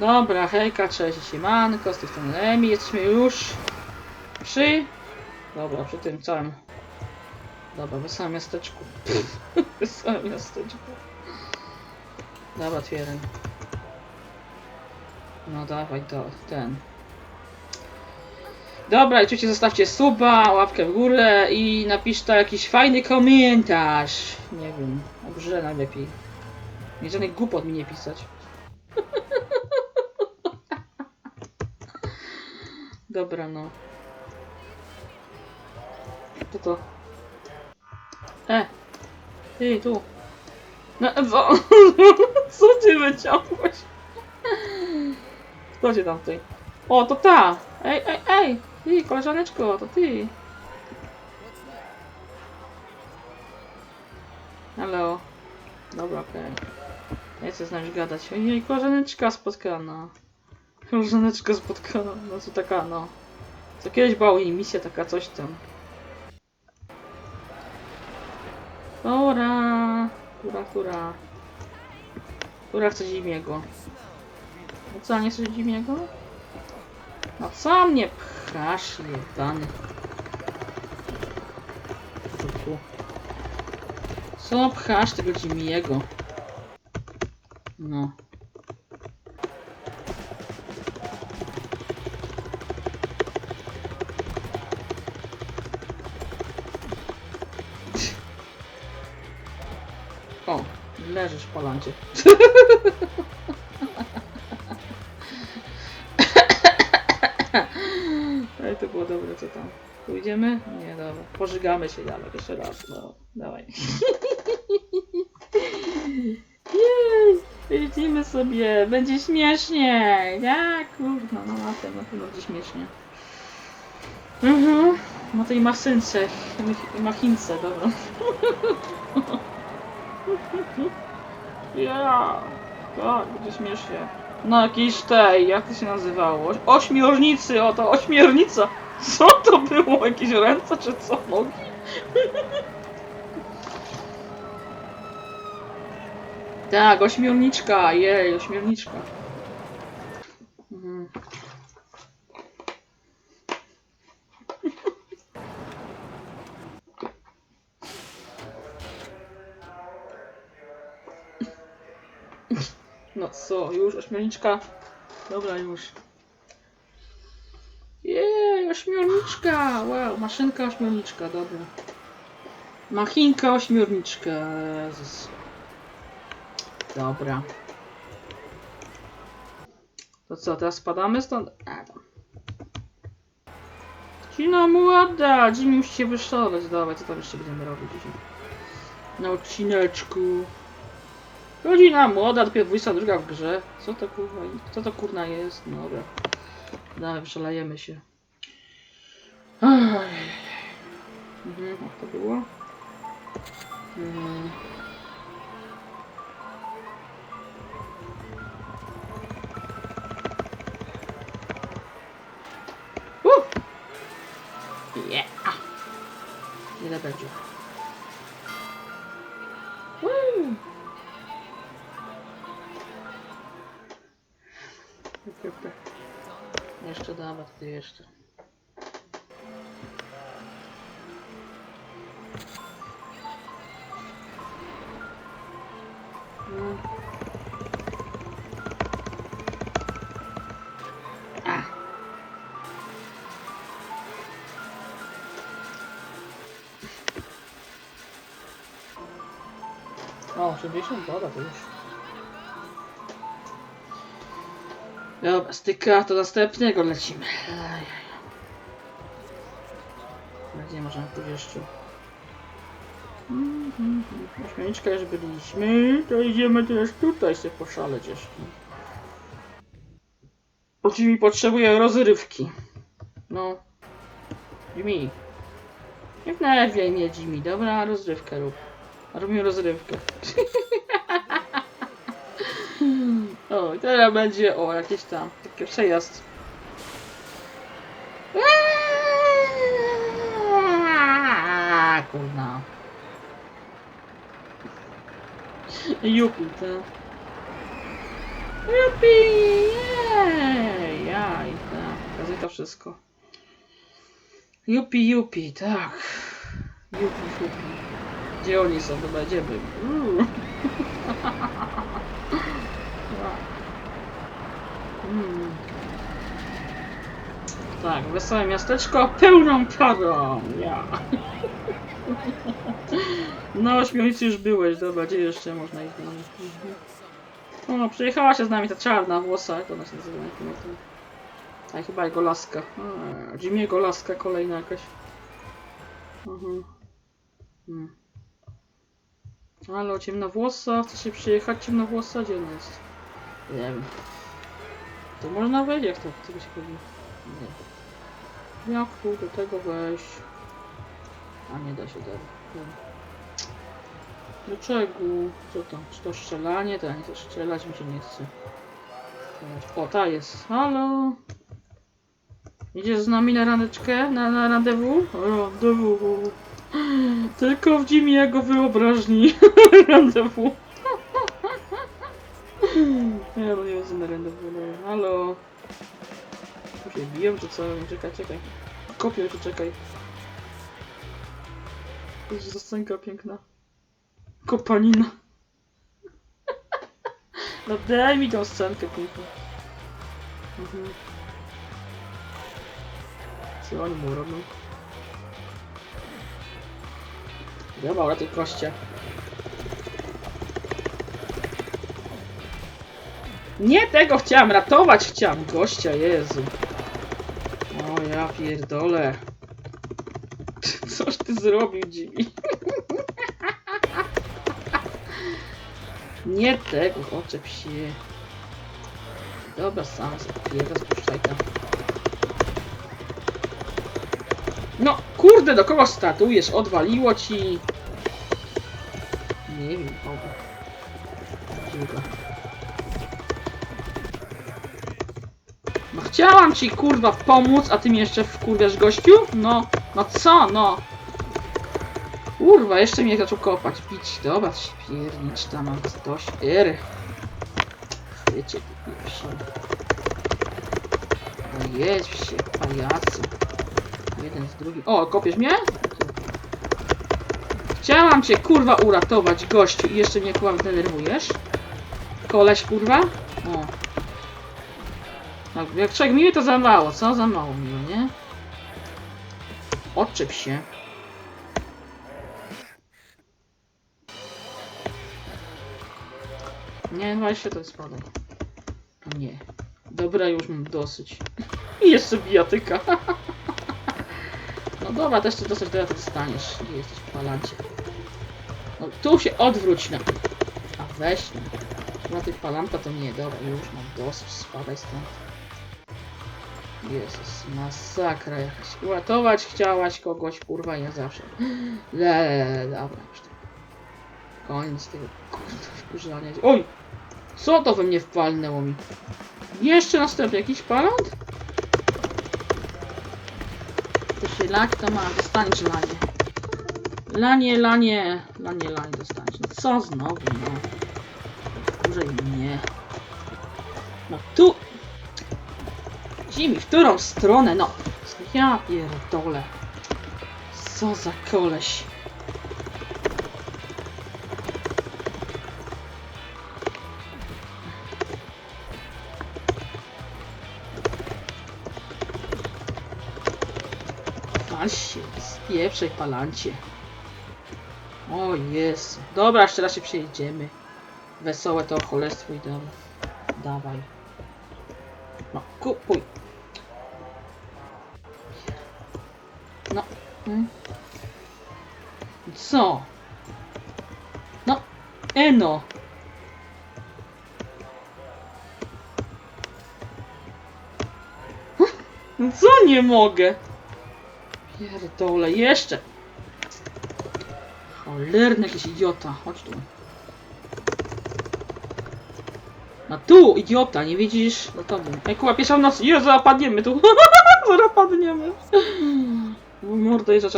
Dobra, hejka, cześć, siemanko, z tej strony Emi, jesteśmy już przy... Dobra, przy tym całym... Dobra, wesołym miasteczku. wesołym miasteczku. Dobra, otwieram. No dawaj to, ten. Dobra, i oczywiście zostawcie suba, łapkę w górę i napiszcie jakiś fajny komentarz. Nie wiem, o grze najlepiej. Nie żadnych głupot mi nie pisać. Dobra, no. Co to? E! Ty, tu. No, co? Co ty wyciągłeś? Kto cię tam tutaj? O, to ta! Ej, ej, ej! Ty, koleżaneczko, to ty! Hello. Dobra, okej. Nie chcę z nami gadać. Ojej, koleżaneczka spotkana. Koleżaneczka spotkana. No co taka, no. Co kiedyś była misja taka, coś tam. Która, która, która. Która chce Zimiego? No co, nie chcesz Zimiego? No co mnie pchasz, jebany? Co pchasz tego Zimiego? No. Leżysz w palancie. Ej, to było dobre, co tam? Pójdziemy? Nie, dobra. Pożygamy się, dawaj, jeszcze raz, no, dawaj. Jej, jeździmy sobie, będzie śmiesznie. Ja, kurwa, no na tym, na pewno będzie śmiesznie. Mhm, na tej masynce, mach- machince, dobra. Ja, tak, będzie śmiesznie. No jakiejś tej, jak to się nazywało? Oś- Ośmiornicy, oto ośmiornica. Co to było? Jakieś ręce czy co? Nogi? Tak, ośmiorniczka, jej, ośmiorniczka. Ośmiorniczka? Dobra, już. Jej, ośmiorniczka! Wow, maszynka ośmiorniczka, dobra. Machinka ośmiorniczka, Jezus. Dobra. To co, teraz spadamy stąd? A, tam. Cina młoda! Jimmy musi się wyszaleć. Dawaj, co tam jeszcze będziemy robić dzisiaj? Na odcineczku. Rodzina młoda, dopiero 22 w grze. Co to kurwa, co to kurna jest? No dobra. Dawaj, wyszalejemy się. Ach. Mhm, jak to było? Mhm. Jeszcze dawać, ty jeszcze. No. A. O, 80 doda to już. Dobra, styka to następnego lecimy. Ajaj. Gdzie możemy? Mhm, Ośmiorniczka już byliśmy, to idziemy też tutaj sobie poszaleć jeszcze. Jimmy potrzebuje rozrywki. No. Jimmy. Nie wnerwiaj mnie Jimmy, dobra, rozrywkę rób. Robimy rozrywkę. o, i teraz będzie, o, jakieś tam, taki przejazd. Aaaa, Kurna. Jupi, to. Jupi! zamyka wszystko. Jupi, jupi, tak. Jupi, jupi. Gdzie oni są? Dobra, gdzie byli? Uuu. Mm. Tak, wesołe miasteczko pełną parą. Ja. No, ośmiornicy już byłeś, dobra, gdzie jeszcze można iść? Mhm. O, przyjechała się z nami ta czarna włosa, jak ona się nazywa. A chyba jego laska. A, Jimmy'ego laska kolejna jakaś. Mhm. Hmm. Halo, ciemnowłosa, chce się przyjechać ciemnowłosa? Gdzie ona jest? Nie wiem. To można wejść, jak to, tego się chodzi? Nie. Jak tu do tego wejść? A nie da się. Dobra. Dlaczego? Co tam? Czy to strzelanie? To ani to strzelać mi się nie chce. O, ta jest. Halo? Idziesz z nami na randeczkę? Na, na randewu? Randewu. Tylko w Jimmy jego wyobraźni. randewu. Ja no nie wiem, na randewu. no. Halo? Tu się biją, czy co? Czekaj, czekaj. Kopię, tu czekaj. Jezu, za scenka piękna. Kopanina. No daj mi tą scenkę piękną. Mhm. Co oni mu robią? Dobra, ale tej koście. Nie tego chciałam ratować, chciałam gościa, Jezu. O ja pierdolę. Coś ty zrobił, Jimmy. Nie tego, oczep się. Dobra, sam pierda, spuszczaj tam. No, kurde, do kogo statujesz? Odwaliło ci. Nie wiem, kogo. Dziura. Chciałam ci kurwa pomóc, a ty mi jeszcze wkurwiasz gościu? No, no co, no. Kurwa, jeszcze mnie zaczął kopać, bić. Dobra, śpiernicz tam mam dość ery. Wiecie. No jedź się, pajacu. Jeden z drugim. O, kopiesz mnie? Chciałam cię kurwa uratować, gościu, i jeszcze mnie kurwa denerwujesz? Koleś kurwa? O. Tak, jak człowiek miły to za mało, co? Za mało miło, nie? Odczep się. Nie, właśnie to jest spadek. Nie. Dobra, już mam dosyć. I jeszcze bijatyka. No dobra, też ty dosyć teraz dostaniesz. Gdzie jesteś w palancie? No tu się odwróć na. A weź no. Na tych palanta to nie, dobra, już mam dosyć, spadaj stąd. Jezus, masakra jakaś. Uratować chciałaś kogoś, kurwa, ja zawsze. Le, dobra, już to. Koniec tego, kurwa, wkurzania. Oj! Co to we mnie wpalnęło mi? Jeszcze następny jakiś palant? To się lak to ma, dostaniesz lanie. Lanie, lanie, lanie, lanie dostaniesz. No co znowu, no. Dłużej nie. No tu. Zimi, w którą stronę, no. Ja pierdolę. Co za koleś. Pal się, spieprzej palancie. O Jezu. Dobra, jeszcze raz się przejedziemy. Wesołe to cholerstwo i dobra. Dawaj. No, kupuj. No. Co? No. Eno. Co nie mogę? Pierdole, jeszcze! Cholerny jakiś idiota, chodź tu. No tu, idiota, nie widzisz? No to wiem. Ej, kuła, w nocy. Jezu, zapadniemy tu. Zaraz padniemy. Mój mordo jest trzeba